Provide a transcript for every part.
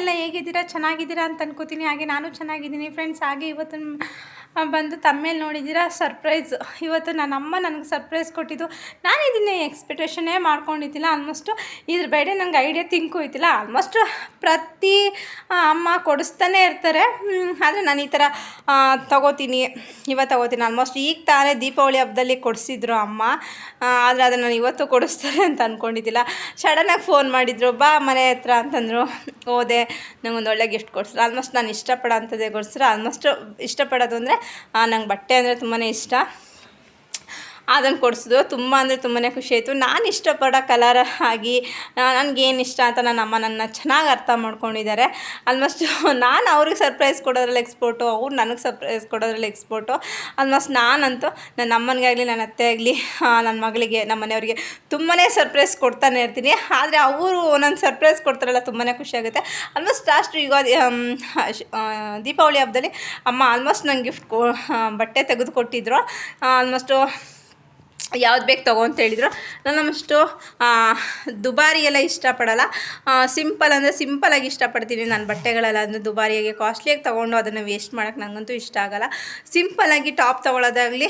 ಎಲ್ಲ ಹೇಗಿದ್ದೀರಾ? ಚೆನ್ನಾಗಿದ್ದೀರಾ ಅಂತ ಅನ್ಕೋತೀನಿ. ಹಾಗೆ ನಾನು ಚೆನ್ನಾಗಿದ್ದೀನಿ. ಫ್ರೆಂಡ್ಸ್ ಹಾಗೆ ಇವತ್ತು ಬಂದು ತಮ್ಮೇಲೆ ನೋಡಿದ್ದೀರಾ? ಸರ್ಪ್ರೈಸ್ ಇವತ್ತು ನನ್ನ ಅಮ್ಮ ನನಗೆ ಸರ್ಪ್ರೈಸ್ ಕೊಟ್ಟಿದ್ದು. ನಾನು ಇದನ್ನೇ ಎಕ್ಸ್ಪೆಕ್ಟೇಷನ್ನೇ ಮಾಡ್ಕೊಂಡಿದ್ದಿಲ್ಲ. ಆಲ್ಮೋಸ್ಟು ಇದ್ರ ಬೇಡ ನನಗೆ ಐಡಿಯಾ ತಿಂಕು ಹೋಯ್ತಿಲ್ಲ ಆಲ್ಮೋಸ್ಟ್ ಪ್ರತಿ ಅಮ್ಮ ಕೊಡಿಸ್ತಾನೆ ಇರ್ತಾರೆ. ಆದರೆ ನಾನು ಈ ಥರ ತಗೋತೀನಿ. ಇವತ್ತು ತಗೋತೀನಿ. ಆಲ್ಮೋಸ್ಟ್ ಈಗ ತಾನೇ ದೀಪಾವಳಿ ಹಬ್ಬದಲ್ಲಿ ಕೊಡಿಸಿದ್ರು ಅಮ್ಮ. ಆದರೆ ಅದನ್ನು ನಾನು ಇವತ್ತು ಕೊಡಿಸ್ತಾರೆ ಅಂತ ಅಂದ್ಕೊಂಡಿದ್ದಿಲ್ಲ ಸಡನ್ನಾಗಿ ಫೋನ್ ಮಾಡಿದರು. ಬಾ ಮನೆ ಹತ್ರ ಅಂತಂದರು. ಹೋದೆ. ನಂಗೊಂದು ಒಳ್ಳೆ ಗಿಫ್ಟ್ ಕೊಡ್ಸ್ರು. ಆಲ್ಮೋಸ್ಟ್ ನಾನು ಇಷ್ಟಪಡೋ ಅಂಥದ್ದೇ ಕೊಡ್ಸ್ರು. ಆಲ್ಮೋಸ್ಟ್ ಇಷ್ಟಪಡೋದು ಅಂದರೆ ನಂಗೆ ಬಟ್ಟೆ ಅಂದರೆ ತುಂಬಾ ಇಷ್ಟ. ಅದನ್ನು ಕೊಡಿಸಿದ್ರು. ತುಂಬ ಅಂದರೆ ತುಂಬಾ ಖುಷಿ ಆಯಿತು. ನಾನು ಇಷ್ಟಪಡೋ ಕಲರ್ ಆಗಿ ನನಗೇನು ಇಷ್ಟ ಅಂತ ನನ್ನ ಅಮ್ಮ ನನ್ನ ಚೆನ್ನಾಗಿ ಅರ್ಥ ಮಾಡ್ಕೊಂಡಿದ್ದಾರೆ. ಆಲ್ಮೋಸ್ಟ್ ನಾನು ಅವ್ರಿಗೆ ಸರ್ಪ್ರೈಸ್ ಕೊಡೋದ್ರಲ್ಲಿ ಎಕ್ಸ್ಪೋರ್ಟು ಅವ್ರು ನನಗೆ ಸರ್ಪ್ರೈಸ್ ಕೊಡೋದ್ರಲ್ಲಿ ಎಕ್ಸ್ಪೋರ್ಟು ಆಲ್ಮೋಸ್ಟ್ ನಾನಂತೂ ನನ್ನ ಅಮ್ಮನಿಗಾಗಲಿ ನನ್ನ ಅತ್ತೆ ಆಗಲಿ ನನ್ನ ಮಗಳಿಗೆ ನಮ್ಮ ಮನೆಯವ್ರಿಗೆ ತುಂಬಾ ಸರ್ಪ್ರೈಸ್ ಕೊಡ್ತಾನೆ ಇರ್ತೀನಿ. ಆದರೆ ಅವರು ಒಂದೊಂದು ಸರ್ಪ್ರೈಸ್ ಕೊಡ್ತಾರಲ್ಲ ತುಂಬಾ ಖುಷಿ ಆಗುತ್ತೆ. ಆಲ್ಮೋಸ್ಟ್ ಲಾಸ್ಟ್ ಯುಗಾದಿ ದೀಪಾವಳಿ ಹಬ್ಬದಲ್ಲಿ ಅಮ್ಮ ಆಲ್ಮೋಸ್ಟ್ ನಂಗೆ ಗಿಫ್ಟ್ ಕೊ ಬಟ್ಟೆ ತೆಗೆದುಕೊಟ್ಟಿದ್ರು. ಆಲ್ಮೋಸ್ಟು ಯಾವ್ದು ಬೇಕು ತಗೋ ಅಂತ ಹೇಳಿದ್ರು. ನಾನು ಅಷ್ಟು ದುಬಾರಿ ಎಲ್ಲ ಇಷ್ಟಪಡಲ್ಲ. ಸಿಂಪಲ್ ಅಂದರೆ ಸಿಂಪಲಾಗಿ ಇಷ್ಟಪಡ್ತೀನಿ ನಾನು ಬಟ್ಟೆಗಳೆಲ್ಲ. ಅಂದರೆ ದುಬಾರಿಯಾಗಿ ಕಾಸ್ಟ್ಲಿಯಾಗಿ ತೊಗೊಂಡು ಅದನ್ನು ವೇಸ್ಟ್ ಮಾಡೋಕ್ಕೆ ನನಗಂತೂ ಇಷ್ಟ ಆಗಲ್ಲ. ಸಿಂಪಲಾಗಿ ಟಾಪ್ ತೊಗೊಳೋದಾಗಲಿ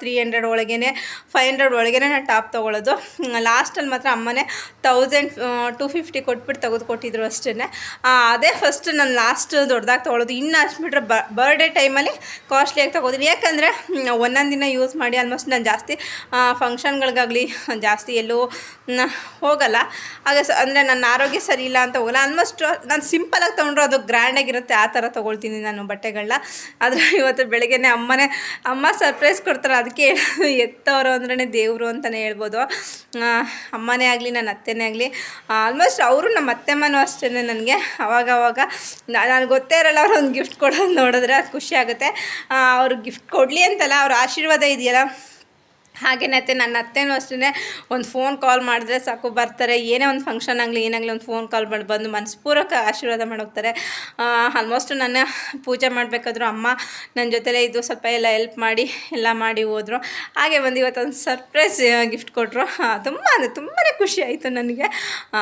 ತ್ರೀ ಹಂಡ್ರೆಡ್ ಒಳಗೇ ಫೈವ್ ಹಂಡ್ರೆಡ್ ಒಳಗೇ ನಾನು ಟಾಪ್ ತೊಗೊಳೋದು. ಲಾಸ್ಟಲ್ಲಿ ಮಾತ್ರ ಅಮ್ಮನೇ ತೌಸಂಡ್ ಟು ಫಿಫ್ಟಿ ಕೊಟ್ಬಿಟ್ಟು ತೆಗೆದು ಕೊಟ್ಟಿದ್ರು ಅಷ್ಟೇ ಅದೇ ಫಸ್ಟ್ ನಾನು ಲಾಸ್ಟ್ ದೊಡ್ಡದಾಗಿ ತೊಗೊಳೋದು. ಇನ್ನು ಅಷ್ಟು ಬರ್ಡೇ ಟೈಮಲ್ಲಿ ಕಾಸ್ಟ್ಲಿಯಾಗಿ ತೊಗೋದಿಲ್ಲ ಯಾಕಂದರೆ ಒಂದೊಂದು ದಿನ ಯೂಸ್ ಮಾಡಿ ಆಲ್ಮೋಸ್ಟ್ ನಾನು ಜಾಸ್ತಿ ಫಂಕ್ಷನ್ಗಳಿಗಾಗಲಿ ಜಾಸ್ತಿ ಎಲ್ಲೂ ಹೋಗಲ್ಲ. ಆಗ ಸ, ಅಂದರೆ ನನ್ನ ಆರೋಗ್ಯ ಸರಿ ಇಲ್ಲ ಅಂತ ಹೋಗಲ್ಲ. ಆಲ್ಮೋಸ್ಟ್ ನಾನು ಸಿಂಪಲಾಗಿ ತೊಗೊಂಡ್ರೆ ಅದು ಗ್ರ್ಯಾಂಡಾಗಿರುತ್ತೆ ಆ ಥರ ತೊಗೊಳ್ತೀನಿ ನಾನು ಬಟ್ಟೆಗಳನ್ನ ಆದರೆ ಇವತ್ತು ಬೆಳಗ್ಗೆನೇ ಅಮ್ಮನೇ, ಅಮ್ಮ ಸರ್ಪ್ರೈಸ್ ಕೊಡ್ತಾರೆ. ಅದಕ್ಕೆ ಎತ್ತವರು ಅಂದ್ರೇ ದೇವರು ಅಂತಲೇ ಹೇಳ್ಬೋದು. ಅಮ್ಮನೇ ಆಗಲಿ, ನನ್ನ ಅತ್ತೆನೇ ಆಗಲಿ. ಆಲ್ಮೋಸ್ಟ್ ಅವರು ನಮ್ಮ ಅತ್ತೆಮ್ಮನೂ ಅಷ್ಟೇ ನನಗೆ. ಅವಾಗ ಅವಾಗ ನಾನು ಗೊತ್ತೇ ಇರಲ್ಲ, ಅವ್ರು ಒಂದು ಗಿಫ್ಟ್ ಕೊಡೋದು ನೋಡಿದ್ರೆ ಅದು ಖುಷಿ ಆಗುತ್ತೆ. ಅವ್ರು ಗಿಫ್ಟ್ ಕೊಡಲಿ ಅಂತಲ್ಲ, ಅವ್ರ ಆಶೀರ್ವಾದ ಇದೆಯಲ್ಲ. ಹಾಗೇನೆ ನನ್ನ ಅತ್ತೆನೂ ಅಷ್ಟೇ ಒಂದು ಫೋನ್ ಕಾಲ್ ಮಾಡಿದ್ರೆ ಸಾಕು, ಬರ್ತಾರೆ, ಏನೇ ಒಂದು ಫಂಕ್ಷನ್ ಆಗಲಿ, ಏನಾಗಲಿ ಒಂದು ಫೋನ್ ಕಾಲ್ ಮಾಡಿ ಬಂದು ಮನಸ್ಪೂರ್ವಕ ಆಶೀರ್ವಾದ ಮಾಡೋಗ್ತಾರೆ ಆಲ್ಮೋಸ್ಟ್ ನನ್ನ ಪೂಜೆ ಮಾಡಬೇಕಾದ್ರು ಅಮ್ಮ ನನ್ನ ಜೊತೆಲೇ ಇದು ಸ್ವಲ್ಪ ಎಲ್ಲ ಹೆಲ್ಪ್ ಮಾಡಿ, ಎಲ್ಲ ಮಾಡಿ ಹೋದರು. ಹಾಗೆ ಬಂದು ಇವತ್ತೊಂದು ಸರ್ಪ್ರೈಸ್ ಗಿಫ್ಟ್ ಕೊಟ್ಟರು ತುಂಬ ಅಂದರೆ ತುಂಬಾ ಖುಷಿ ಆಯಿತು ನನಗೆ.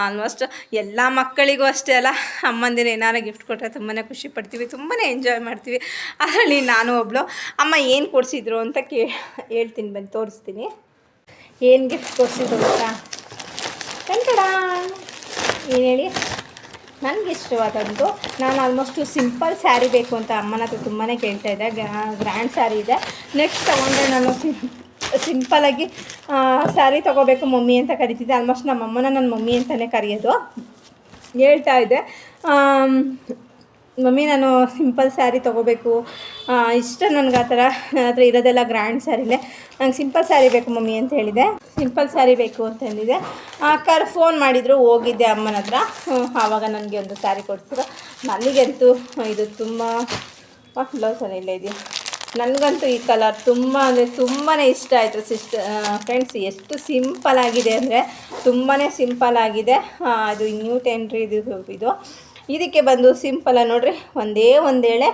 ಆಲ್ಮೋಸ್ಟ್ ಎಲ್ಲ ಮಕ್ಕಳಿಗೂ ಅಷ್ಟೇ ಅಲ್ಲ ಅಮ್ಮಂದಿನ ಏನಾರು ಗಿಫ್ಟ್ ಕೊಟ್ಟರೆ ತುಂಬಾ ಖುಷಿ ಪಡ್ತೀವಿ ತುಂಬಾ ಎಂಜಾಯ್ ಮಾಡ್ತೀವಿ. ಅದರಲ್ಲಿ ನಾನು ಒಬ್ಳು, ಅಮ್ಮ ಏನು ಕೊಡಿಸಿದ್ರು? ಅಂತ ಕೇ, ಹೇಳ್ತೀನಿ ಬಂದು ತೋರಿಸ್ತೀನಿ. ಏನು ಗಿಫ್ಟ್ ಕೊಡಿಸಿದ್ರು ಗೊತ್ತಾ? ಕಂಕಡ ಏನು ಹೇಳಿ? ನನಗೆ ಇಷ್ಟವಾದದ್ದು, ನಾನು ಆಲ್ಮೋಸ್ಟು ಸಿಂಪಲ್ ಸ್ಯಾರಿ ಬೇಕು ಅಂತ ಅಮ್ಮನ ಹತ್ರ ತುಂಬಾ ಕೇಳ್ತಾ ಇದ್ದೆ. ಗ್ರ್ಯಾಂಡ್ ಸ್ಯಾರಿ ಇದೆ. ನೆಕ್ಸ್ಟ್ ತೊಗೊಂಡ್ರೆ ನಾನು ಸಿಂಪಲಾಗಿ ಸ್ಯಾರಿ ತೊಗೋಬೇಕು ಮಮ್ಮಿ ಅಂತ ಕರಿತಿದ್ದೆ. ಆಲ್ಮೋಸ್ಟ್ ನಮ್ಮಮ್ಮನ ನನ್ನ ಮಮ್ಮಿ ಅಂತಲೇ ಕರೆಯೋದು. ಹೇಳ್ತಾ ಇದ್ದೆ. ಮಮ್ಮಿ, ನಾನು ಸಿಂಪಲ್ ಸ್ಯಾರಿ ತೊಗೋಬೇಕು. ಇಷ್ಟ ನನಗೆ ಆ ಥರ ನನ್ನ ಹತ್ರ ಇರೋದೆಲ್ಲ ಗ್ರ್ಯಾಂಡ್ ಸ್ಯಾರಿಲೇ. ನಂಗೆ ಸಿಂಪಲ್ ಸ್ಯಾರಿ ಬೇಕು ಮಮ್ಮಿ ಅಂತ ಹೇಳಿದೆ. ಸಿಂಪಲ್ ಸ್ಯಾರಿ ಬೇಕು ಅಂತ ಹೇಳಿದೆ. ಅಕ್ಕಾರ ಫೋನ್ ಮಾಡಿದರು, ಹೋಗಿದ್ದೆ ಅಮ್ಮನ ಹತ್ರ. ಆವಾಗ ನನಗೆ ಒಂದು ಸ್ಯಾರಿ ಕೊಡ್ಸಿದ್ರು ನನಗಂತೂ ಇದು ತುಂಬ ಬ್ಲೌಸಲ್ಲಿ ಇಲ್ಲ ಇದೆಯಾ? ನನಗಂತೂ ಈ ಕಲರ್ ತುಂಬ, ಅಂದರೆ ತುಂಬಾ ಇಷ್ಟ ಆಯಿತು ಸಿಸ್ಟ್ ಫ್ರೆಂಡ್ಸ್, ಎಷ್ಟು ಸಿಂಪಲ್ ಆಗಿದೆ ಅಂದರೆ ತುಂಬಾ ಸಿಂಪಲ್ ಆಗಿದೆ. ಅದು ನ್ಯೂ ಟೆಂಡ್ರಿ ಇದು ಇದು. ಇದಕ್ಕೆ ಬಂದು ಸಿಂಪಲಾಗಿ ನೋಡ್ರಿ, ಒಂದೇ ಒಂದೇಳೆ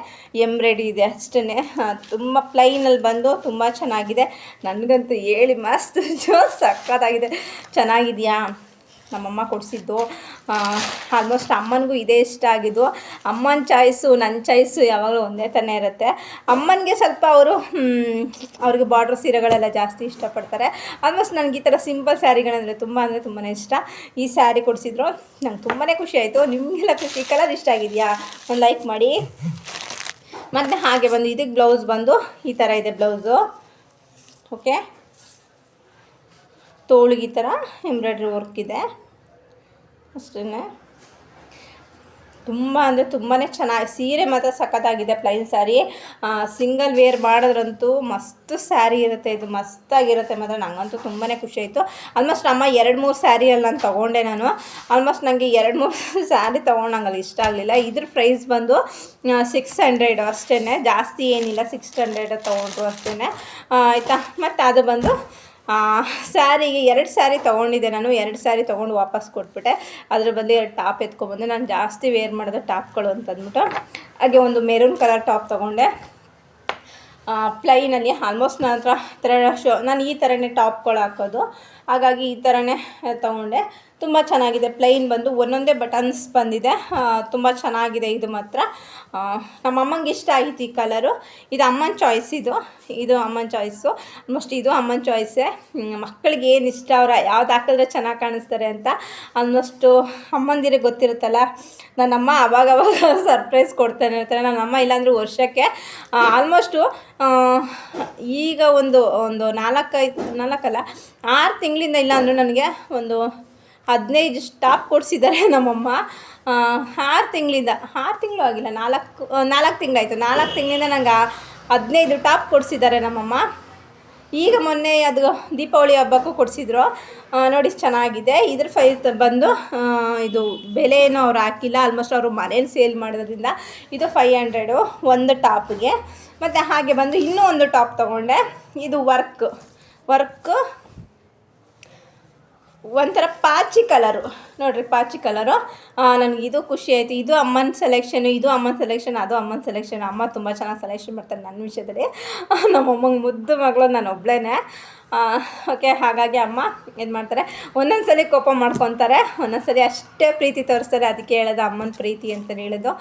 ಎಂಬ್ರಾಯ್ಡ್ರಿ ಇದೆ ಅಷ್ಟೇ ತುಂಬ ಪ್ಲೈನಲ್ಲಿ ಬಂದು ತುಂಬ ಚೆನ್ನಾಗಿದೆ. ನನಗಂತೂ ಹೇಳಿ ಮಸ್ತ್. ಜೋ ಸಕ್ಕತ್ತಾಗಿದೆ ಚೆನ್ನಾಗಿದೆಯಾ? ನಮ್ಮಮ್ಮ ಕೊಡಿಸಿದ್ದು. ಆಲ್ಮೋಸ್ಟ್ ಅಮ್ಮನಿಗೂ ಇದೇ ಇಷ್ಟ ಆಗಿದ್ದು. ಅಮ್ಮನ ಚಾಯ್ಸು ನನ್ನ ಚಾಯ್ಸು ಯಾವಾಗಲೂ ಒಂದೇ ಥರನೇ ಇರುತ್ತೆ. ಅಮ್ಮನಿಗೆ ಸ್ವಲ್ಪ ಅವರು ಅವ್ರಿಗೆ ಬಾರ್ಡ್ರ್ ಸೀರೆಗಳೆಲ್ಲ ಜಾಸ್ತಿ ಇಷ್ಟಪಡ್ತಾರೆ. ಆಲ್ಮೋಸ್ಟ್ ನನಗೆ ಈ ಥರ ಸಿಂಪಲ್ ಸ್ಯಾರಿಗಳಂದರೆ ತುಂಬ ಅಂದರೆ ತುಂಬಾ ಇಷ್ಟ. ಈ ಸ್ಯಾರಿ ಕೊಡಿಸಿದ್ರು. ನಂಗೆ ತುಂಬಾ ಖುಷಿ ಆಯಿತು. ನಿಮಗೆಲ್ಲ ಖುಷಿ ಕಲರ್ ಇಷ್ಟ ಆಗಿದೆಯಾ? ಒಂದು ಲೈಕ್ ಮಾಡಿ. ಮತ್ತು ಹಾಗೆ ಬಂದು, ಇದಕ್ಕೆ ಬ್ಲೌಸ್ ಬಂದು, ಈ ಥರ ಇದೆ ಬ್ಲೌಸು ಓಕೆ ತೋಳಿಗೆ ಈ ಥರ ಎಂಬ್ರಾಯ್ಡ್ರಿ ವರ್ಕ್ ಇದೆ. ಅಷ್ಟೇ ತುಂಬ ಅಂದರೆ ತುಂಬಾ ಚೆನ್ನಾಗಿ, ಸೀರೆ ಮಾತ್ರ ಸಖತ್ತಾಗಿದೆ ಪ್ಲೈನ್ ಸ್ಯಾರಿ ಸಿಂಗಲ್ ವೇರ್ ಮಾಡಿದ್ರಂತೂ ಮಸ್ತ್ ಸ್ಯಾರಿ ಇರುತ್ತೆ, ಇದು ಮಸ್ತಾಗಿರುತ್ತೆ ಮಾತ್ರ. ನನಗಂತೂ ತುಂಬಾ ಖುಷಿ ಆಯಿತು. ಆಲ್ಮೋಸ್ಟ್ ಅಮ್ಮ ಎರಡು ಮೂರು ಸ್ಯಾರಿಯಲ್ಲಿ ನಾನು ತೊಗೊಂಡೆ ನಾನು. ಆಲ್ಮೋಸ್ಟ್ ನನಗೆ ಎರಡು ಮೂರು ಸ್ಯಾರಿ ತೊಗೊಂಡಂಗಲ್ಲಿ ಇಷ್ಟ ಆಗಲಿಲ್ಲ. ಇದ್ರ ಪ್ರೈಸ್ ಬಂದು ಸಿಕ್ಸ್ ಹಂಡ್ರೆಡ್ ಅಷ್ಟೇ ಜಾಸ್ತಿ ಏನಿಲ್ಲ ಸಿಕ್ಸ್ ಹಂಡ್ರೆಡ್ ತೊಗೊಂಡ್ರು ಅಷ್ಟೇ ಆಯಿತಾ? ಮತ್ತು ಅದು ಬಂದು ಸ್ಯಾರಿಗೆ ಎರಡು ಸ್ಯಾರಿ ತೊಗೊಂಡಿದ್ದೆ ನಾನು, ಎರಡು ಸ್ಯಾರಿ ತೊಗೊಂಡು ವಾಪಸ್ ಕೊಟ್ಬಿಟ್ಟೆ. ಅದ್ರ ಬದಲು ಎರಡು ಟಾಪ್ ಎತ್ಕೊಬಂದೆ ನಾನು ಜಾಸ್ತಿ ವೇರ್ ಮಾಡಿದ ಟಾಪ್ಗಳು ಅಂತಂದ್ಬಿಟ್ಟು ಹಾಗೆ ಒಂದು ಮೆರೂನ್ ಕಲರ್ ಟಾಪ್ ತೊಗೊಂಡೆ. ಪ್ಲೈನಲ್ಲಿ ಆಲ್ಮೋಸ್ಟ್ ನನ್ನ ಹತ್ರ ಶೋ ನಾನು ಈ ಥರನೇ ಟಾಪ್ಗಳು ಹಾಕೋದು. ಹಾಗಾಗಿ ಈ ಥರನೇ ತೊಗೊಂಡೆ. ತುಂಬ ಚೆನ್ನಾಗಿದೆ. ಪ್ಲೈನ್ ಬಂದು ಒಂದೊಂದೇ ಬಟನ್ಸ್ ಬಂದಿದೆ. ತುಂಬ ಚೆನ್ನಾಗಿದೆ ಇದು ಮಾತ್ರ. ನಮ್ಮಮ್ಮಂಗೆ ಇಷ್ಟ ಆಗಿತ್ತು ಈ ಕಲರು ಇದು ಅಮ್ಮನ ಚಾಯ್ಸ್ ಇದು. ಇದು ಅಮ್ಮನ ಚಾಯ್ಸು ಆಲ್ಮೋಸ್ಟ್ ಇದು ಅಮ್ಮನ ಚಾಯ್ಸೇ ಮಕ್ಕಳಿಗೆ ಏನು ಇಷ್ಟ ಅವ್ರು ಯಾವ್ದು ಹಾಕಿದ್ರೆ ಚೆನ್ನಾಗಿ ಕಾಣಿಸ್ತಾರೆ ಅಂತ ಆಲ್ಮೋಸ್ಟು ಅಮ್ಮಂದಿರಿಗೆ ಗೊತ್ತಿರುತ್ತಲ್ಲ. ನನ್ನಮ್ಮ ಅವಾಗ ಅವಾಗ ಸರ್ಪ್ರೈಸ್ ಕೊಡ್ತಾನೆ ಇರ್ತಾರೆ. ನನ್ನಮ್ಮ ಇಲ್ಲಾಂದ್ರೆ ವರ್ಷಕ್ಕೆ ಆಲ್ಮೋಸ್ಟು ಈಗ ಒಂದು ಒಂದು ನಾಲ್ಕೈದು, ನಾಲ್ಕಲ್ಲ, ಆರು ತಿಂಗಳಿಂದ ಇಲ್ಲಾಂದ್ರೂ ನನಗೆ ಒಂದು ಹದಿನೈದು ಸ್ಟಾಪ್ ಕೊಡಿಸಿದ್ದಾರೆ ನಮ್ಮಮ್ಮ. ಆರು ತಿಂಗಳಿಂದ, ಆರು ತಿಂಗಳು ಆಗಿಲ್ಲ, ನಾಲ್ಕು ನಾಲ್ಕು ತಿಂಗಳಾಯಿತು. ನಾಲ್ಕು ತಿಂಗಳಿಂದ ನಂಗೆ ಹದಿನೈದು ಟಾಪ್ ಕೊಡಿಸಿದ್ದಾರೆ ನಮ್ಮಮ್ಮ. ಈಗ ಮೊನ್ನೆ ಅದು ದೀಪಾವಳಿ ಹಬ್ಬಕ್ಕೂ ಕೊಡಿಸಿದ್ರು. ನೋಡಿ ಚೆನ್ನಾಗಿದೆ. ಇದ್ರ ಫೈ ಬಂದು ಇದು ಬೆಲೆ ಏನೋ ಅವ್ರು ಹಾಕಿಲ್ಲ. ಆಲ್ಮೋಸ್ಟ್ ಅವರು ಮನೇಲಿ ಸೇಲ್ ಮಾಡೋದ್ರಿಂದ ಇದು ಫೈವ್ ಹಂಡ್ರೆಡು ಒಂದು ಟಾಪ್ಗೆ. ಮತ್ತು ಹಾಗೆ ಬಂದು ಇನ್ನೂ ಒಂದು ಟಾಪ್ ತೊಗೊಂಡೆ. ಇದು ವರ್ಕ್ ವರ್ಕ್ ಒಂಥರ ಪಾಚಿ ಕಲರು. ನೋಡ್ರಿ ಪಾಚಿ ಕಲರು. ನನಗೆ ಇದು ಖುಷಿ ಆಯಿತು. ಇದು ಅಮ್ಮನ ಸೆಲೆಕ್ಷನು ಇದು ಅಮ್ಮನ ಸೆಲೆಕ್ಷನ್ ಅದು ಅಮ್ಮನ ಸೆಲೆಕ್ಷನ್ ಅಮ್ಮ ತುಂಬ ಚೆನ್ನಾಗಿ ಸೆಲೆಕ್ಷನ್ ಮಾಡ್ತಾರೆ ನನ್ನ ವಿಷಯದಲ್ಲಿ. ನಮ್ಮಮ್ಮಂಗೆ ಮುದ್ದು ಮಗಳು ನಾನು ಒಬ್ಳೇನೆ. ಓಕೆ ಹಾಗಾಗಿ ಅಮ್ಮ ಏನು ಮಾಡ್ತಾರೆ. ಒಂದೊಂದು ಸಲ ಕೋಪ ಮಾಡ್ಕೊತಾರೆ. ಒಂದೊಂದು ಅಷ್ಟೇ ಪ್ರೀತಿ ತೋರಿಸ್ತಾರೆ. ಅದಕ್ಕೆ ಹೇಳೋದು ಅಮ್ಮನ ಪ್ರೀತಿ ಅಂತಲೇ ಹೇಳೋದು.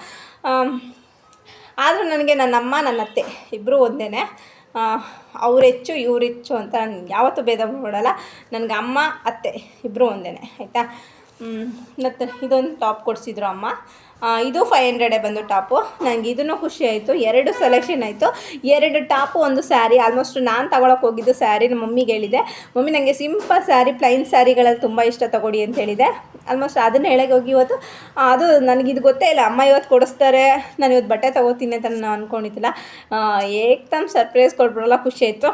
ಆದರೂ ನನಗೆ ನನ್ನ ಅಮ್ಮ ನನ್ನ ಅತ್ತೆ ಇಬ್ಬರೂ ಒಂದೇ ಅವ್ರು ಹೆಚ್ಚು ಇವ್ರು ಅಂತ ನಾನು ಯಾವತ್ತೂ ಭೇದ ಮಾಡೋಲ್ಲ ನನಗೆ ಅಮ್ಮ ಅತ್ತೆ ಇಬ್ಬರು ಒಂದೇ ಆಯಿತಾ? ಮತ್ತು ಇದೊಂದು ಟಾಪ್ ಕೊಡಿಸಿದ್ರು ಅಮ್ಮ. ಇದು ಫೈವ್ ಹಂಡ್ರೆಡೇ ಬಂದು ಟಾಪು. ನನಗೆ ಇದನ್ನು ಖುಷಿ ಆಯಿತು. ಎರಡು ಸೆಲೆಕ್ಷನ್ ಆಯಿತು. ಎರಡು ಟಾಪು, ಒಂದು ಸ್ಯಾರಿ ಆಲ್ಮೋಸ್ಟ್ ನಾನು ತಗೊಳಕ್ಕೆ ಹೋಗಿದ್ದು ಸ್ಯಾರಿ ನಮ್ಮ ಮಮ್ಮಿಗೆ ಹೇಳಿದೆ. ಮಮ್ಮಿ ನನಗೆ ಸಿಂಪಲ್ ಸ್ಯಾರಿ ಪ್ಲೈನ್ ಸ್ಯಾರಿಗಳಲ್ಲಿ ತುಂಬ ಇಷ್ಟ ತಗೊಡಿ ಅಂತ ಹೇಳಿದೆ. ಆಲ್ಮೋಸ್ಟ್ ಅದನ್ನು ಹೇಳಕ್ಕೆ ಹೋಗಿ ಇವತ್ತು ಅದು ನನಗಿದು ಗೊತ್ತೇ ಇಲ್ಲ. ಅಮ್ಮ ಇವತ್ತು ಕೊಡಿಸ್ತಾರೆ. ನಾನು ಇವತ್ತು ಬಟ್ಟೆ ತಗೋತೀನಿ ಅಂತ ನಾನು ಅಂದ್ಕೊಂಡಿದ್ದಿಲ್ಲ ಏಕ್ದಮ್ ಸರ್ಪ್ರೈಸ್ ಕೊಟ್ಬಿಡಲ್ಲ ಖುಷಿ ಆಯಿತು.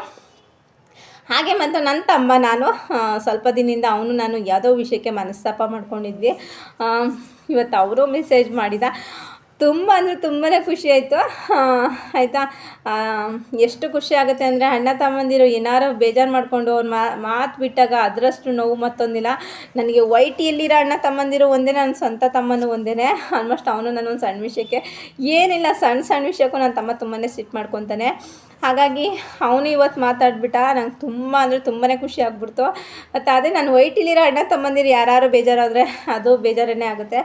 ಹಾಗೆ ಮತ್ತು ನನ್ನ ತಮ್ಮ ನಾನು ಸ್ವಲ್ಪ ದಿನದಿಂದ ಅವನು ನಾನು ಯಾವುದೋ ವಿಷಯಕ್ಕೆ ಮನಸ್ತಾಪ ಮಾಡ್ಕೊಂಡಿದ್ವಿ. ಇವತ್ತು ಅವರು ಮೆಸೇಜ್ ಮಾಡಿದ. ತುಂಬ ಅಂದರೆ ತುಂಬಾ ಖುಷಿ ಆಯಿತು. ಆಯಿತಾ? ಎಷ್ಟು ಖುಷಿ ಆಗುತ್ತೆ ಅಂದರೆ ಅಣ್ಣ ತಮ್ಮಂದಿರು ಏನಾರು ಬೇಜಾರು ಮಾಡಿಕೊಂಡು ಅವ್ರ ಮಾತು ಬಿಟ್ಟಾಗ ಅದರಷ್ಟು ನೋವು ಮತ್ತೊಂದಿಲ್ಲ. ನನಗೆ ವೈಟಿಯಲ್ಲಿರೋ ಅಣ್ಣ ತಮ್ಮಂದಿರು ಒಂದೇ, ನನ್ನ ಸ್ವಂತ ತಮ್ಮನೂ ಒಂದೇ ಆಲ್ಮೋಸ್ಟ್ ಅವನು ನನ್ನ ಒಂದು ಸಣ್ಣ ವಿಷಯಕ್ಕೆ ಏನಿಲ್ಲ, ಸಣ್ಣ ಸಣ್ಣ ವಿಷಯಕ್ಕೂ ನನ್ನ ತಮ್ಮ ತುಂಬಾ ಸಿಟ್ಟು ಮಾಡ್ಕೊತಾನೆ. ಹಾಗಾಗಿ ಅವನು ಇವತ್ತು ಮಾತಾಡ್ಬಿಟ್ಟ. ನಂಗೆ ತುಂಬ ಅಂದರೆ ತುಂಬಾ ಖುಷಿ ಆಗ್ಬಿಡ್ತು. ಮತ್ತು ಅದೇ ನಾನು ವೈಟಿಲಿರೋ ಅಣ್ಣ ತಮ್ಮಂದಿರು ಯಾರು ಬೇಜಾರಾದರೆ ಅದು ಬೇಜಾರೇ ಆಗುತ್ತೆ.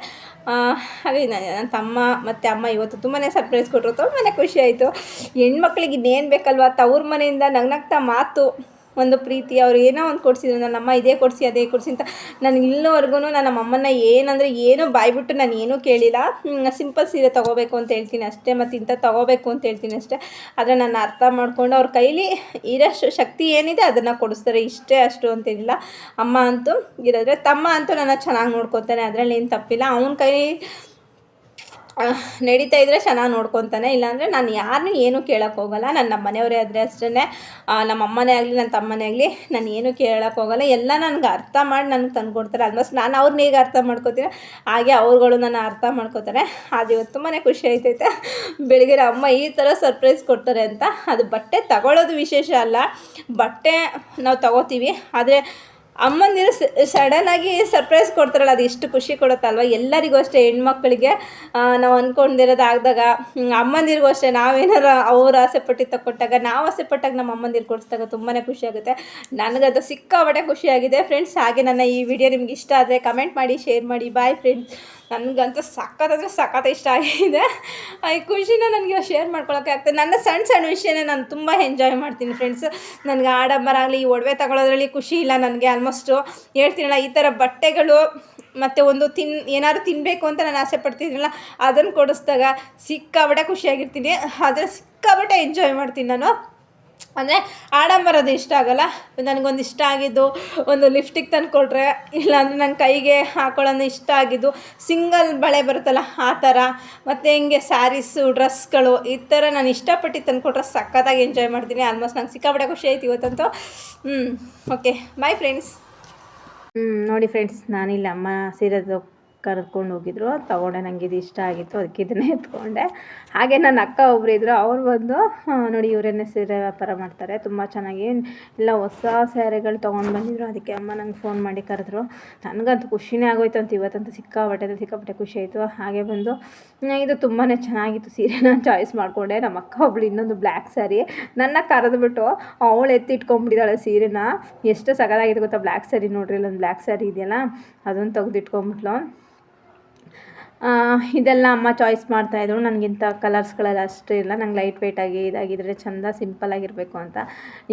ಹಾಗೆ ನನ್ನ ತಮ್ಮ ಮತ್ತು ಅಮ್ಮ ಇವತ್ತು ತುಂಬಾ ಸರ್ಪ್ರೈಸ್ ಕೊಟ್ಟರು ತುಂಬಾ ಖುಷಿ ಆಯಿತು. ಹೆಣ್ಮಕ್ಳಿಗೆ ಇನ್ನೇನು ಬೇಕಲ್ವ? ತವ್ರ ಮನೆಯಿಂದ ನಗ್ನಗ್ತಾ ಮಾತು. ಒಂದು ಪ್ರೀತಿ, ಅವ್ರು ಏನೋ ಒಂದು ಕೊಡಿಸಿದ್ರು ನನ್ನಮ್ಮ ಇದೇ ಕೊಡಿಸಿ, ಅದೇ ಕೊಡಿಸಿ ಅಂತ ನಾನು ಇಲ್ಲೋವರೆಗೂ ನಾನು ನಮ್ಮ ಅಮ್ಮನ ಏನಂದರೆ ಏನೂ ಬಾಯ್ಬಿಟ್ಟು ನಾನು ಏನೂ ಕೇಳಿಲ್ಲ. ಸಿಂಪಲ್ ಸೀರೆ ತೊಗೋಬೇಕು ಅಂತ ಹೇಳ್ತೀನಿ ಅಷ್ಟೇ, ಮತ್ತು ಇಂಥ ತೊಗೋಬೇಕು ಅಂತ ಹೇಳ್ತೀನಿ ಅಷ್ಟೇ. ಆದರೆ ನಾನು ಅರ್ಥ ಮಾಡಿಕೊಂಡು ಅವ್ರ ಕೈಲಿ ಇರೋಷ್ಟು ಶಕ್ತಿ ಏನಿದೆ ಅದನ್ನು ಕೊಡಿಸ್ತಾರೆ, ಇಷ್ಟೇ ಅಷ್ಟು ಅಂತೇಳಿಲ್ಲ ಅಮ್ಮ ಅಂತೂ ಇರೋದ್ರೆ ತಮ್ಮ ಅಂತೂ ನನ್ನ ಚೆನ್ನಾಗಿ ನೋಡ್ಕೊತಾನೆ, ಅದರಲ್ಲಿ ಏನು ತಪ್ಪಿಲ್ಲ. ಅವನ ಕೈ ನಡೀತಾ ಇದ್ದರೆ ಚೆನ್ನಾಗಿ ನೋಡ್ಕೊತಾನೆ. ಇಲ್ಲಾಂದರೆ ನಾನು ಯಾರನ್ನೂ ಏನೂ ಕೇಳೋಕೆ ಹೋಗಲ್ಲ. ನನ್ನ ನಮ್ಮ ಮನೆಯವರೇ ಆದರೆ ಅಷ್ಟೇ ನಮ್ಮ ಅಮ್ಮನೇ ಆಗಲಿ ನನ್ನ ತಮ್ಮನೇ ಆಗಲಿ, ನಾನು ಏನೂ ಕೇಳೋಕೆ ಹೋಗಲ್ಲ. ಎಲ್ಲ ನನಗೆ ಅರ್ಥ ಮಾಡಿ ನನಗೆ ತಂದು ಕೊಡ್ತಾರೆ ಆಲ್ಮೋಸ್ಟ್ ನಾನು ಅವ್ರನ್ನ ಹೇಗೆ ಅರ್ಥ ಮಾಡ್ಕೋತೀನಿ, ಹಾಗೆ ಅವ್ರುಗಳು ನನ್ನ ಅರ್ಥ ಮಾಡ್ಕೋತಾರೆ. ಅದು ಇವತ್ತು ತುಂಬಾ ಖುಷಿ ಆಯ್ತೈತೆ. ಬೆಳಗ್ಗೆ ಅಮ್ಮ ಈ ಥರ ಸರ್ಪ್ರೈಸ್ ಕೊಡ್ತಾರೆ ಅಂತ. ಅದು ಬಟ್ಟೆ ತಗೊಳ್ಳೋದು ವಿಶೇಷ ಅಲ್ಲ. ಬಟ್ಟೆ ನಾವು ತಗೋತೀವಿ. ಆದರೆ ಅಮ್ಮಂದಿರು ಸಡನ್ನಾಗಿ ಸರ್ಪ್ರೈಸ್ ಕೊಡ್ತಾರಲ್ಲ ಅದು ಎಷ್ಟು ಖುಷಿ ಕೊಡುತ್ತಲ್ವ ಎಲ್ಲರಿಗೂ ಅಷ್ಟೇ ಹೆಣ್ಮಕ್ಳಿಗೆ ನಾವು ಅಂದ್ಕೊಂಡಿರೋದು ಹ್ಮ್, ಅಮ್ಮಂದಿರಿಗೂ ಅಷ್ಟೇ ನಾವೇನಾರು ಅವ್ರು ಆಸೆ ಪಟ್ಟಿದ್ದ ಕೊಟ್ಟಾಗ ನಾವು ಆಸೆ ಪಟ್ಟಾಗ ನಮ್ಮ ಅಮ್ಮಂದಿರು ಕೊಡಿಸಿದಾಗ ತುಂಬಾ ಖುಷಿ ಆಗುತ್ತೆ. ನನಗದು ಸಿಕ್ಕಾಪಟ್ಟೆ ಖುಷಿಯಾಗಿದೆ ಫ್ರೆಂಡ್ಸ್ ಹಾಗೆ ನನ್ನ ಈ ವಿಡಿಯೋ ನಿಮ್ಗೆ ಇಷ್ಟ ಆದರೆ ಕಮೆಂಟ್ ಮಾಡಿ ಶೇರ್ ಮಾಡಿ. ಬಾಯ್ ಫ್ರೆಂಡ್ಸ್ ನನಗಂತೂ ಸಖತ್ತಂದ್ರೆ ಸಖತ್ ಇಷ್ಟ ಆಗಿದೆ. ಈ ಖುಷಿನ ನನಗೆ ಶೇರ್ ಮಾಡ್ಕೊಳಕ್ಕೆ ಆಗ್ತದೆ. ನನ್ನ ಸಣ್ಣ ಸಣ್ಣ ವಿಷಯನೇ ನಾನು ತುಂಬ ಎಂಜಾಯ್ ಮಾಡ್ತೀನಿ ಫ್ರೆಂಡ್ಸ್ ನನಗೆ ಆಡಂಬರ ಆಗಲಿ, ಈ ಒಡವೆ ತಗೊಳ್ಳೋದ್ರಲ್ಲಿ ಖುಷಿ ಇಲ್ಲ ನನಗೆ ಆಲ್ಮೋಸ್ಟು ಹೇಳ್ತೀನಲ್ಲ, ಈ ಥರ ಬಟ್ಟೆಗಳು ಮತ್ತು ಒಂದು ತಿನ್, ಏನಾದ್ರು ತಿನ್ನಬೇಕು ಅಂತ ನಾನು ಆಸೆ ಪಡ್ತಿದ್ದೀನಲ್ಲ ಅದನ್ನು ಕೊಡಿಸ್ದಾಗ ಸಿಕ್ಕಾಬಟ್ಟೆ ಖುಷಿಯಾಗಿರ್ತೀನಿ. ಆದರೆ ಸಿಕ್ಕಾಬಟ್ಟೆ ಎಂಜಾಯ್ ಮಾಡ್ತೀನಿ ನಾನು. ಅಂದರೆ ಆಡಂಬರದು ಇಷ್ಟ ಆಗೋಲ್ಲ. ನನಗೊಂದು ಇಷ್ಟ ಆಗಿದ್ದು, ಒಂದು ಲಿಫ್ಟಿಗೆ ತಂದು ಕೊಟ್ಟರೆ ಇಲ್ಲಾಂದರೆ ನನ್ನ ಕೈಗೆ ಹಾಕೊಳ್ಳೋದು ಇಷ್ಟ ಆಗಿದ್ದು ಸಿಂಗಲ್ ಬಳೆ ಬರುತ್ತಲ್ಲ ಆ ಥರ ಮತ್ತು ಹಿಂಗೆ ಸ್ಯಾರೀಸು ಡ್ರೆಸ್ಗಳು ಈ ಥರ ನಾನು ಇಷ್ಟಪಟ್ಟು ತಂದು ಕೊಟ್ಟರೆ ಸಖತ್ತಾಗಿ ಎಂಜಾಯ್ ಮಾಡ್ತೀನಿ. ಆಲ್ಮೋಸ್ಟ್ ನಂಗೆ ಸಿಕ್ಕಾಪಟ್ಟೆ ಖುಷಿ ಆಯ್ತು ಇವತ್ತಂತೂ. ಹ್ಞೂ ಓಕೆ ಬಾಯ್ ಫ್ರೆಂಡ್ಸ್ ಹ್ಞೂ ನೋಡಿ ಫ್ರೆಂಡ್ಸ್ ನಾನಿಲ್ಲ. ಅಮ್ಮ ಸೀರೆದು ಕರ್ಕೊಂಡು ಹೋಗಿದ್ರು. ತೊಗೊಂಡೆ ನನಗೆ ಇದು ಇಷ್ಟ ಆಗಿತ್ತು ಅದಕ್ಕೆ ಇದನ್ನೇ ಎತ್ಕೊಂಡೆ ಹಾಗೆ ನನ್ನ ಅಕ್ಕ ಒಬ್ರು ಇದ್ರು. ಅವ್ರು ಬಂದು ನೋಡಿ ಇವರೇನೆ ಸೀರೆ ವ್ಯಾಪಾರ ಮಾಡ್ತಾರೆ. ತುಂಬ ಚೆನ್ನಾಗಿ ಎಲ್ಲ ಹೊಸ ಸ್ಯಾರಿಗಳು ತೊಗೊಂಡು ಬಂದಿದ್ರು. ಅದಕ್ಕೆ ಅಮ್ಮ ನಂಗೆ ಫೋನ್ ಮಾಡಿ ಕರೆದ್ರು. ನನಗಂತೂ ಖುಷಿನೇ ಆಗೋಯ್ತು ಅಂತ ಇವತ್ತಂತೂ ಸಿಕ್ಕಾಪಟ್ಟೆ ಸಿಕ್ಕಾಪಟ್ಟೆ ಖುಷಿ ಆಯಿತು. ಹಾಗೆ ಬಂದು ಇದು ತುಂಬಾ ಚೆನ್ನಾಗಿತ್ತು ಸೀರೆನ ಚಾಯ್ಸ್ ಮಾಡಿಕೊಂಡೆ. ನಮ್ಮ ಅಕ್ಕ ಒಬ್ಳು ಇನ್ನೊಂದು ಬ್ಲ್ಯಾಕ್ ಸ್ಯಾರಿ ನನ್ನ ಕರೆದ್ಬಿಟ್ಟು ಅವಳು ಎತ್ತಿಟ್ಕೊಂಡ್ಬಿಟ್ಟಿದ್ದಾಳೆ ಸೀರೆನ. ಎಷ್ಟು ಸಗದಾಗಿದೆ ಗೊತ್ತಾ? ಬ್ಲ್ಯಾಕ್ ಸ್ಯಾರಿ ನೋಡ್ರಿ ಇಲ್ಲೊಂದು ಬ್ಲ್ಯಾಕ್ ಸ್ಯಾರಿ ಇದೆಯಲ್ಲ ಅದನ್ನು ತೆಗ್ದು ಇಟ್ಕೊಂಡ್ಬಿಟ್ಲು ಆ, ಇದೆಲ್ಲ ಅಮ್ಮ ಚಾಯ್ಸ್ ಮಾಡ್ತಾಯಿದ್ರು ನನಗಿಂತ ಕಲರ್ಸ್ಗಳೆಲ್ಲ ಅಷ್ಟು ಇಲ್ಲ. ನಂಗೆ ಲೈಟ್ ವೆಯ್ಟಾಗಿ ಇದಾಗಿದ್ರೆ ಚಂದ ಸಿಂಪಲ್ ಆಗಿರಬೇಕು ಅಂತ.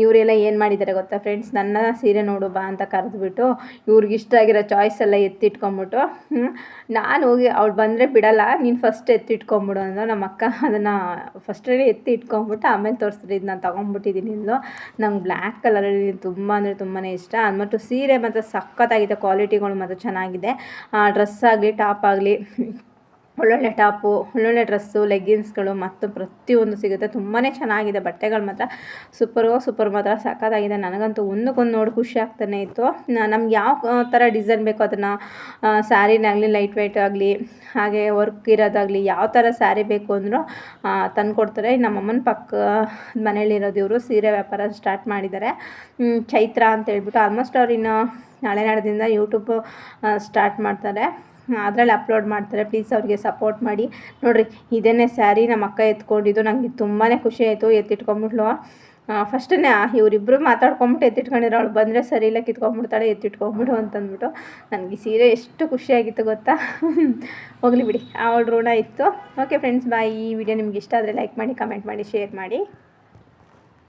ಇವರೆಲ್ಲ ಏನು ಮಾಡಿದ್ದಾರೆ ಗೊತ್ತಾ ಫ್ರೆಂಡ್ಸ್ ನನ್ನ ಸೀರೆ ನೋಡು ಬಾ ಅಂತ ಕರೆದ್ಬಿಟ್ಟು ಇವ್ರಿಗೆ ಇಷ್ಟ ಆಗಿರೋ ಚಾಯ್ಸ್ ಎಲ್ಲ ಎತ್ತಿಟ್ಕೊಂಬಿಟ್ಟು ನಾನು ಹೋಗಿ ಅವ್ಳು ಬಂದರೆ ಬಿಡಲ್ಲ. ನೀನು ಫಸ್ಟ್ ಎತ್ತಿಟ್ಕೊಂಬಿಡು ಅಂದ್ರೆ. ನಮ್ಮ ಅಕ್ಕ ಅದನ್ನು ಫಸ್ಟೇ ಎತ್ತಿ ಇಟ್ಕೊಂಬಿಟ್ಟು ಆಮೇಲೆ ತೋರಿಸಿದ್ರೆ. ಇದು ನಾನು ತೊಗೊಂಡ್ಬಿಟ್ಟಿದ್ದೀನಿ ಇಂದು ನಂಗೆ ಬ್ಲ್ಯಾಕ್ ಕಲರಲ್ಲಿ ತುಂಬ ಅಂದರೆ ತುಂಬಾ ಇಷ್ಟ. ಅದು ಸೀರೆ ಮಾತ್ರ ಸಖತ್ತಾಗಿದೆ. ಕ್ವಾಲಿಟಿಗಳು ಮಾತ್ರ ಚೆನ್ನಾಗಿದೆ. ಡ್ರೆಸ್ ಆಗಲಿ ಟಾಪ್ ಆಗಲಿ ಒಳ್ಳೊಳ್ಳೆ ಟಾಪು, ಒಳ್ಳೊಳ್ಳೆ ಡ್ರೆಸ್ಸು, ಲೆಗ್ಗಿನ್ಸ್ಗಳು ಮತ್ತು ಪ್ರತಿಯೊಂದು ಸಿಗುತ್ತೆ. ತುಂಬಾ ಚೆನ್ನಾಗಿದೆ ಬಟ್ಟೆಗಳು ಮಾತ್ರ. ಸೂಪರ್ಗೋ ಸೂಪರ್ ಮಾತ್ರ. ಸಖತ್ತಾಗಿದೆ. ನನಗಂತೂ ಒಂದಕ್ಕೊಂದು ನೋಡಿ ಖುಷಿ ಆಗ್ತಾನೆ ಇತ್ತು. ನಮ್ಗೆ ಯಾವ ಥರ ಡಿಸೈನ್ ಬೇಕು ಅದನ್ನು ಸ್ಯಾರಿನಾಗಲಿ, ಲೈಟ್ ವೈಟ್ ಆಗಲಿ, ಹಾಗೆ ವರ್ಕ್ ಇರೋದಾಗಲಿ, ಯಾವ ಥರ ಸ್ಯಾರಿ ಬೇಕು ಅಂದರೂ ತಂದು ಕೊಡ್ತಾರೆ ನಮ್ಮಮ್ಮನ ಪಕ್ಕ ಮನೇಲಿರೋದು ಇವರು ಸೀರೆ ವ್ಯಾಪಾರ ಸ್ಟಾರ್ಟ್ ಮಾಡಿದ್ದಾರೆ. ಚೈತ್ರ ಅಂತ ಹೇಳ್ಬಿಟ್ಟು ಆಲ್ಮೋಸ್ಟ್ ಅವ್ರು ಇನ್ನು ನಾಳೆ ನಾಳೆದಿಂದ ಯೂಟ್ಯೂಬ್ ಸ್ಟಾರ್ಟ್ ಮಾಡ್ತಾರೆ. ಅದರಲ್ಲಿ ಅಪ್ಲೋಡ್ ಮಾಡ್ತಾರೆ. ಪ್ಲೀಸ್ ಅವ್ರಿಗೆ ಸಪೋರ್ಟ್ ಮಾಡಿ. ನೋಡಿರಿ ಇದನ್ನೇ ಸ್ಯಾರಿ ನಮ್ಮ ಅಕ್ಕ ಎತ್ಕೊಂಡಿದ್ದು. ನನಗೆ ತುಂಬಾ ಖುಷಿ ಆಯಿತು ಎತ್ತಿಟ್ಕೊಂಬಿಟ್ಲು. ಫಸ್ಟನ್ನೇ ಇವರಿಬ್ಬರು ಮಾತಾಡ್ಕೊಂಬಿಟ್ಟು ಎತ್ತಿಟ್ಕೊಂಡಿರೋ ಅವಳು ಬಂದರೆ ಸರಿ ಇಲ್ಲ ಕಿತ್ಕೊಂಡ್ಬಿಡ್ತಾಳೆ ಎತ್ತಿಟ್ಕೊಂಬಿಡು ಅಂತಂದ್ಬಿಟ್ಟು ನನಗೆ ಸೀರೆ ಎಷ್ಟು ಖುಷಿಯಾಗಿತ್ತು ಗೊತ್ತಾ? ಹೋಗಲಿ ಬಿಡಿ. ಆ ಋಣ ಇತ್ತು. ಓಕೆ ಫ್ರೆಂಡ್ಸ್ ಬಾಯ್ ಈ ವಿಡಿಯೋ ನಿಮ್ಗೆ ಇಷ್ಟ ಆದರೆ ಲೈಕ್ ಮಾಡಿ ಕಮೆಂಟ್ ಮಾಡಿ ಶೇರ್ ಮಾಡಿ.